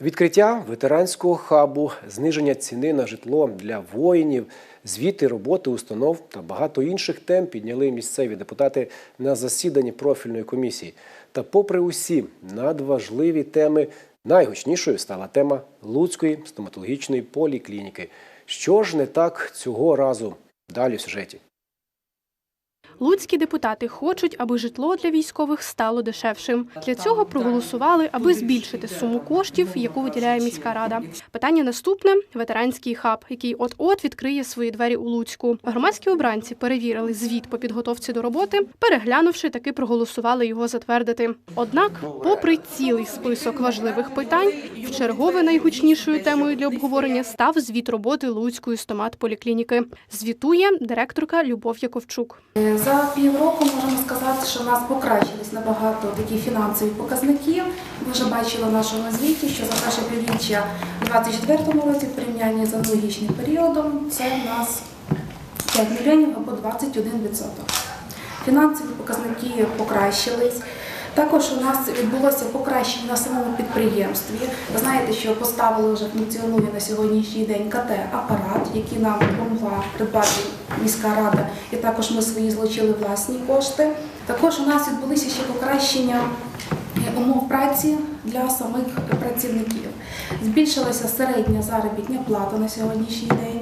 Відкриття ветеранського хабу, зниження ціни на житло для воїнів, звіти роботи установ та багато інших тем підняли місцеві депутати на засіданні профільної комісії. Та, попри усі надважливі теми, найгучнішою стала тема Луцької стоматологічної поліклініки. Що ж не так цього разу? Далі в сюжеті. Луцькі депутати хочуть, аби житло для військових стало дешевшим. Для цього проголосували, аби збільшити суму коштів, яку виділяє міська рада. Питання наступне: ветеранський хаб, який от-от відкриє свої двері у Луцьку. Громадські обранці перевірили звіт по підготовці до роботи. Переглянувши, таки проголосували його затвердити. Однак, попри цілий список важливих питань, вчергове найгучнішою темою для обговорення став звіт роботи Луцької стомат-поліклініки. Звітує директорка Любов Яковчук. За півроку можемо сказати, що в нас покращились набагато такі фінансові показники. Ви вже бачили в нашому звіті, що за перше півріччя у 2024 році в порівнянні з аналогічним періодом це в нас 5 мільйонів або 21%. Фінансові показники покращились. Також у нас відбулося покращення на самому підприємстві. Ви знаєте, що поставили вже функціонує на сьогоднішній день КТ-апарат, який нам допомогла придбати міська рада, і також ми свої злучили власні кошти. Також у нас відбулися ще покращення е, умов праці для самих працівників. Збільшилася середня заробітня плата на сьогоднішній день.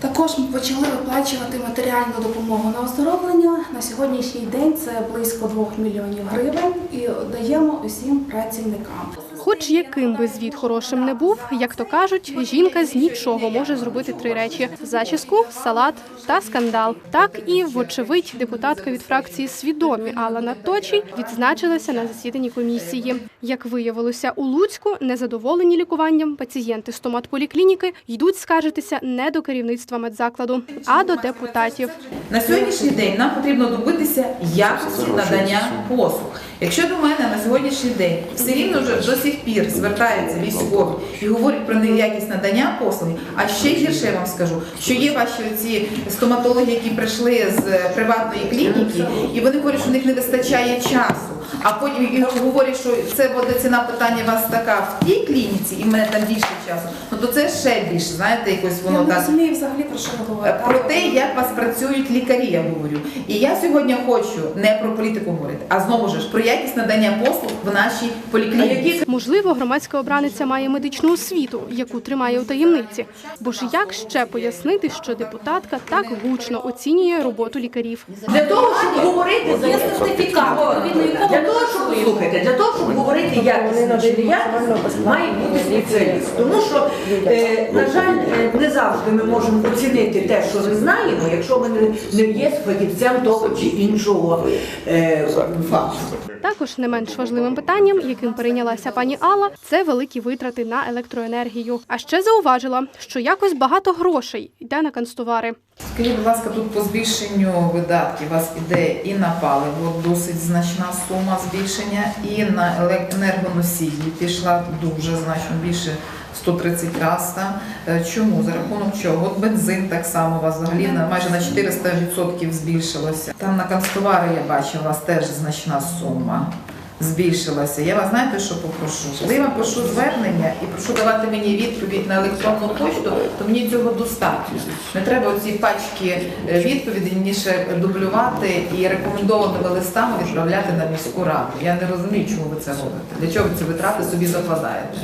Також ми почали виплачувати матеріальну допомогу на оздоровлення. На сьогоднішній день це близько 2 мільйонів гривень і даємо усім працівникам. Хоч яким би звіт хорошим не був, як то кажуть, жінка з нічого може зробити три речі: зачіску, салат та скандал. Так і, вочевидь, депутатка від фракції свідомі Алла Наточій відзначилася на засіданні комісії. Як виявилося, у Луцьку незадоволені лікуванням пацієнти стоматполіклініки йдуть скаржитися не до керівництва медзакладу, а до депутатів. На сьогоднішній день нам потрібно добитися якості надання послуг. Якщо до мене на сьогоднішній день все рівно вже до сих пір звертаються військові і говорять про неякість надання послуги, а ще гірше я вам скажу, що є ваші ці стоматологи, які прийшли з приватної клініки, і вони говорять, що в них не вистачає часу. А потім і говорять, що це буде ціна питання у вас така в тій клініці, і в мене там більше часу. Ну то це ще більше, знаєте, якось воно не так. розумію взагалі про що ви говорите. Про те, як вас працюють лікарі, я говорю. І я сьогодні хочу не про політику говорити, а знову ж про якість надання послуг в нашій поліклініці. Можливо, громадська обраниця має медичну освіту, яку тримає у таємниці. Бо ж як ще пояснити, що депутатка так гучно оцінює роботу лікарів? Для того, щоб говорити Є сертифікат, відповідно якого для того, щоб слухайте, для того, щоб говорити якісно чи неякісно, має бути спеціаліст. Тому що, е, на жаль, е, не завжди ми можемо оцінити те, що ми знаємо, якщо ми не, не є фахівцем того чи іншого е, фаху. Також не менш важливим питанням, яким перейнялася пані Алла, це великі витрати на електроенергію. А ще зауважила, що якось багато грошей йде на канцтовари. Скажіть, будь ласка, тут по збільшенню видатків вас іде і на паливо досить значна сума збільшення, і на енергоносії пішла дуже значно більше 130 разів. Е, Чому? За рахунок чого? От бензин так само у вас взагалі на майже на 400% збільшилося. Там на канцтовари я бачила, у вас теж значна сума. Збільшилася. Я вас знаєте, що попрошу? Коли я вам прошу звернення і прошу давати мені відповідь на електронну почту, то мені цього достатньо. Не треба оці пачки е, відповідей мені ще дублювати і рекомендованими листами відправляти на міську раду. Я не розумію, чому ви це робите. Для чого ви ці витрати собі закладаєте?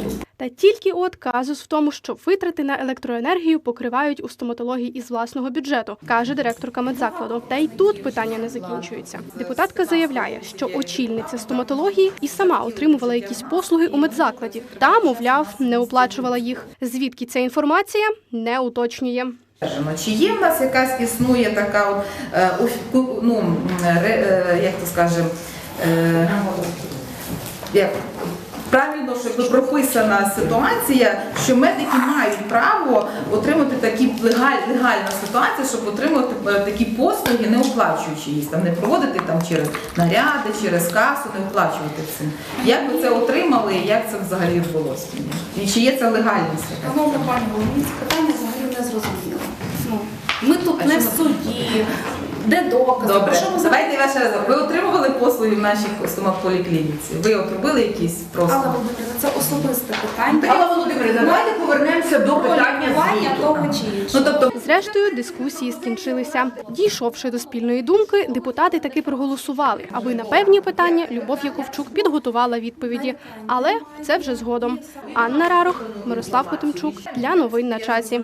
Та тільки от казус в тому, що витрати на електроенергію покривають у стоматології із власного бюджету, каже директорка медзакладу. Та й тут питання не закінчується. Депутатка заявляє, що очільниця стоматології і сама отримувала якісь послуги у медзакладі, та, мовляв, не оплачувала їх. Звідки ця інформація не уточнює. Чи є в нас якась існує така е, ну, е, як то скажемо, е, як правильно, щоб прописана ситуація, що медики мають право отримати такі легаль, легальна ситуація, щоб отримати е, такі послуги, не оплачуючи їх, там не проводити там через наряди, через касу, не оплачувати цим. Як ви це отримали і як це взагалі відбулося? І чи є це легальність? Пані питання взагалі не зрозуміло. Ну, ми тут А не в суді. Де докази? Добре, Про що ми давайте я ще раз. Ви отримували послуги в нашій стоматполіклініці? Ви от робили якісь Алла просто? Володимирівна, це особисте питання. Алла Володимирівна, давайте повернемося до питання звіту. того чи Ну тобто, Зрештою, дискусії скінчилися. Дійшовши до спільної думки, депутати таки проголосували, аби на певні питання Любов Яковчук підготувала відповіді. Але це вже згодом. Анна Рарох, Мирослав Хотимчук для новин на часі.